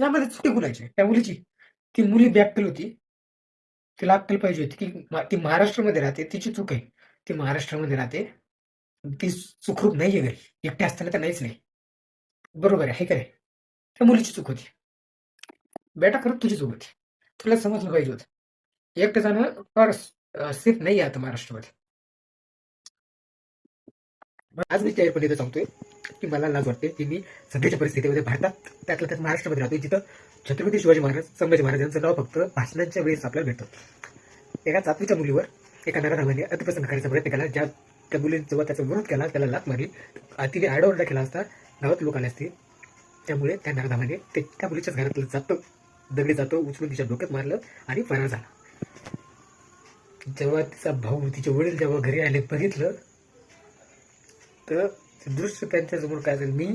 यामध्ये चुकी कुणाची त्या मुलीची. ती मुली बॅकल होती. तिला अक्कल पाहिजे होती की ती महाराष्ट्रामध्ये राहते. तिची चूक आहे. ती महाराष्ट्रामध्ये राहते. ती सुखरूप आहे घरी. एकटे असताना तर नाहीच नाही. बरोबर आहे. हे काय त्या मुलीची चूक होती. बेटा खरंच तुझी चूक होती. तुला समजलं पाहिजे होतं. एकटं जाणं फार सेफ नाही आहे आता महाराष्ट्रामध्ये. आज मी जाहीरपणे इथं सांगतोय. की मला लाज वाटते की मी सध्याच्या परिस्थितीमध्ये भारतात त्यातल्या त्यात महाराष्ट्रामध्ये राहतो जिथं छत्रपती शिवाजी महाराज संभाजी महाराज यांचं नाव फक्त भाषणांच्या वेळेस आपल्याला भेटतं एका सातवीच्या मुलीवर एका नराधामाने अतिप्रसंग करायचा प्रयत्न केला ज्या त्या मुलीने जेव्हा त्याचा विरोध केला त्याला लात मारली अतिने तिने केला असता गावात लोक आले असते. त्यामुळे त्या नराधामाने ते त्या मुलीच्याच घरातलं जातो दगडी जातो उचलून तिच्या डोक्यात मारलं आणि फरार झाला. जेव्हा तिचा भाऊ तिचे वडील जेव्हा घरी आले बघितलं तर दृश्य त्यांच्यासमोर काय झालं मी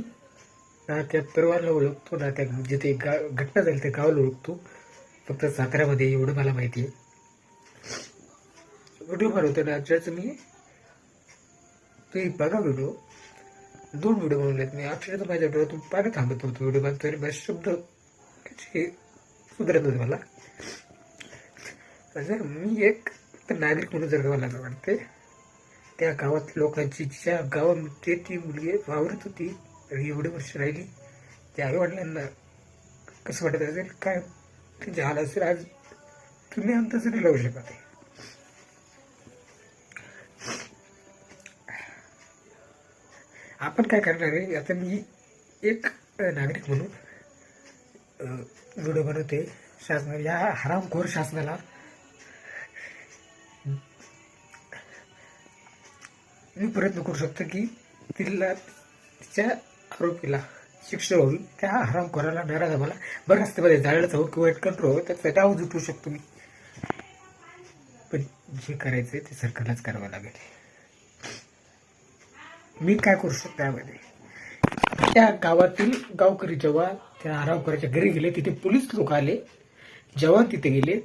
ना त्या परिवाराला ओळखतो ना त्या जिथे गा घटना झाली त्या गावाला ओळखतो. फक्त साताऱ्यामध्ये एवढं मला माहिती आहे. व्हिडिओ बनवतो ना ज्याचं मी तुम्ही बघा व्हिडिओ दोन व्हिडिओ बनवलेत मी. अक्षरशः माझ्या डोळ्यातून पाणी थांबत नव्हतं व्हिडिओ बनतो तरी माझे शब्द सुधारत होते मला. म्हणजे मी एक तर नागरिक म्हणून जर मला वाटते त्या गावात लोकांची ज्या गावामध्ये ती मुलगी वावरत होती आणि एवढे वर्ष राहिली. त्या आईवडिलांना कसं वाटत असेल? काय झालं असेल आज? तुम्ही अंदाज नाही लावू शकत आपण काय करणार आहे? आता मी एक नागरिक म्हणून व्हिडिओ बनवते शासना या हरामखोर शासनाला मी प्रयत्न करू शकतो की तिला तिच्या आरोपीला शिक्षा होईल त्या हरामखोराला नाराज आम्हाला बरं रस्त्यामध्ये जाळलं हवं किंवा कंट्रोल हवं त्याचा आवाज उठवू शकतो मी. पण जे करायचं आहे ते सरकारलाच करावं लागेल. मी काय करू शकतो त्यामध्ये? त्या गावातील गावकरी जेव्हा त्या हरामखोराच्या घरी गेले तिथे पोलीस लोक आले. जेव्हा तिथे गेले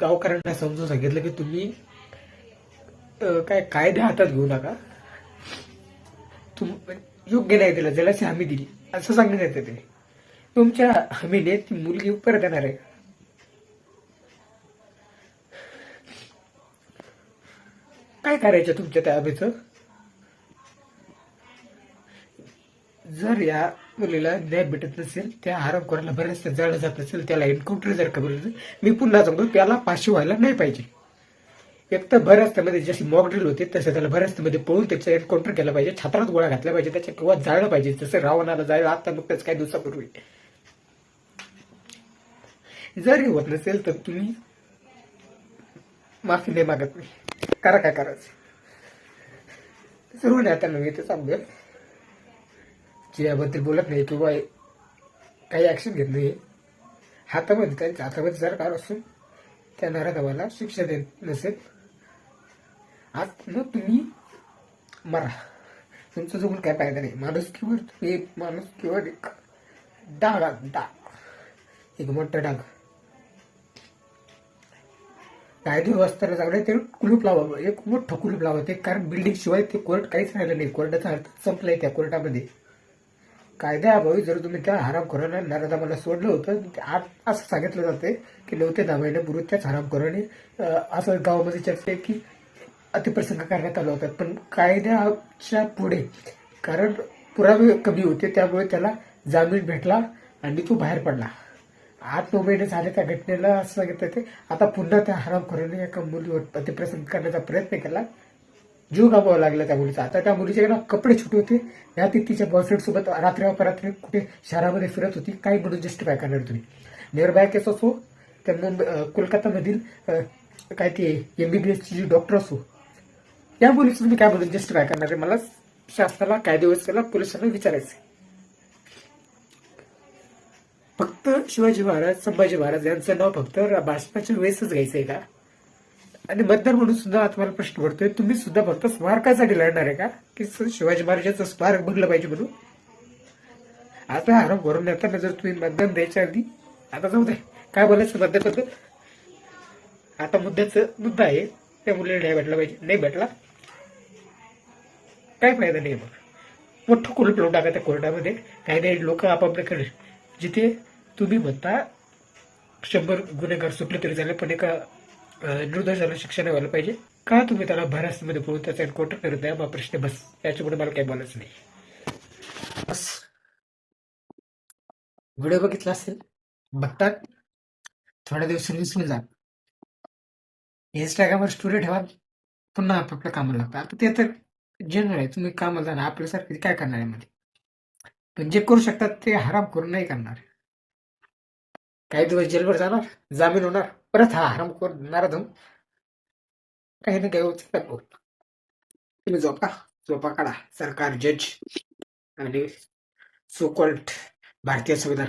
गावकऱ्यांना समजून सांगितलं की तुम्ही काय कायदे हातात घेऊ नका. तुम योग्य नाही दिला जलाची हमी दिली. असं सांगण्यात येतं ते. तुमच्या हमीने ती मुलगी परत येणार आहे. काय करायचं तुमच्या त्या हमीचं जर या मुलीला न्याय भेटत नसेल त्या हरामखोराला बऱ्याच जाळलं जात नसेल त्याला एन्काउंटर जर का मी पुन्हा सांगतो त्याला फाशी व्हायला नाही पाहिजे. एक तर भर रस्त्यामध्ये जशी मॉक ड्रिल होते तसं त्याला भर रस्त्यामध्ये पळून त्याचं एन्काउंटर केलं पाहिजे छात्रात गोळा घातला पाहिजे त्याच्या किंवा जाळलं पाहिजे जसं रावणाला जायला आता नुकतंच काही दिवसापूर्वी. जरी होत नसेल तर तुम्ही माफी नाही मागत मी. करा काय करायचं. सर्व नेत्यांना मी ते सांगेल की याबद्दल बोलत नाही किंवा काही ऍक्शन घेत नाही हातामध्ये त्यांच्या हातामध्ये सरकार असून त्या नराधमाला शिक्षा देत नसेल आज मग तुम्ही मरा. तुमचं जगून काय फायदा नाही. माणूस किंवा तुम्ही माणूस किंवा एक डाग डाग. एक मोठा डाग. कायदे व्यवस्थेला चांगलं ते कुलूप लावा एक मोठं कुलूप लावा. ते कारण बिल्डिंग शिवाय ते कोर्ट काहीच राहिलं नाही. कोर्टाचा अर्थ संपलाय त्या कोर्टामध्ये. कायद्याअभावी जर तुम्ही त्या हरामखोरांना नराधामाला सोडलं होतं आज असं सांगितलं जाते की नव्हते ते दहा महिन्यापूर्वी त्याच हरामखोराने अं, असं गावामध्ये चर्चा आहे की अतिप्रसंग करण्यात आला होता. पण कायद्याच्या पुढे कारण पुरावे कमी होते त्यामुळे त्याला जामीन भेटला आणि तो बाहेर पडला. आठ नऊ महिने झाले त्या घटनेला असं सांगितलं ते. आता पुन्हा त्या हरामखोराने एका मुलीवर अतिप्रसंग करण्याचा प्रयत्न केला. जीव गमावा लागला त्या मुलीचा. आता त्या मुलीचे ना कपडे छोटे होते. या ती तिच्या बॉयफ्रेंड सोबत रात्री अपरात्री कुठे शहरामध्ये फिरत होती. काही म्हणून जस्टिफाय करणार तुम्ही निर्भया केस असो त्या मुंबई कोलकातामधील अं, काय ते एमबीबीएसची जी डॉक्टर असो या मुलीचं तुम्ही काय म्हणून काय करणार आहे? मला शासनाला कायदे व्यवस्थेला पोलिसांना विचारायचं फक्त शिवाजी महाराज संभाजी महाराज यांचं नाव फक्त भाषणाच्या वेळेसच घ्यायचंय का? आणि मतदार म्हणून सुद्धा आता मला प्रश्न पडतोय तुम्ही सुद्धा फक्त स्मारकासाठी लढणार आहे का? की शिवाजी महाराजांचं स्मारक बनलं पाहिजे म्हणून? आता आरोप भरून येताना जर तुम्ही मतदान द्यायच्या आधी आता जाऊ दे. काय बोलायचं मतदाबद्दल आता मुद्द्याचं मुद्दा आहे. त्या मुलीला नाही भेटला पाहिजे. नाही भेटला? काय फायदा नाही मग मोठं कुलूप लावून टाका त्या कोर्टामध्ये काही नाही लोक आपापल्याकडे जिथे तुम्ही म्हणता शंभर गुन्हेगार सुटले तरी झाले पण एका निर्दोषाला शिक्षा नाही व्हायला पाहिजे. का तुम्ही त्याला भरासमध्ये पळून त्याचा एन्काउंटर करत आहे हा प्रश्न बस. याच्यामुळे मला काही बोलायचं नाही. बस. व्हिडिओ बघितला असेल? बघतात. थोड्या दिवस विसरून जा इंस्टाग्रामवर स्टोरी ठेवा. पुन्हा आपापल्या कामाला लागतं. आता ते तर जनरल आहे. तुम्ही कामाला जाणार आपल्यासारखे काय करणार आहे मध्ये? पण जे करू शकतात ते हराम करून नाही करणार. काही दिवस जेलवर जाणार जामीन होणार परत हा हराम करून नाराज काही ना काही होत तुम्ही झोपा झोपा काढा. सरकार जज आणि सोकॉल्ड भारतीय संविधान.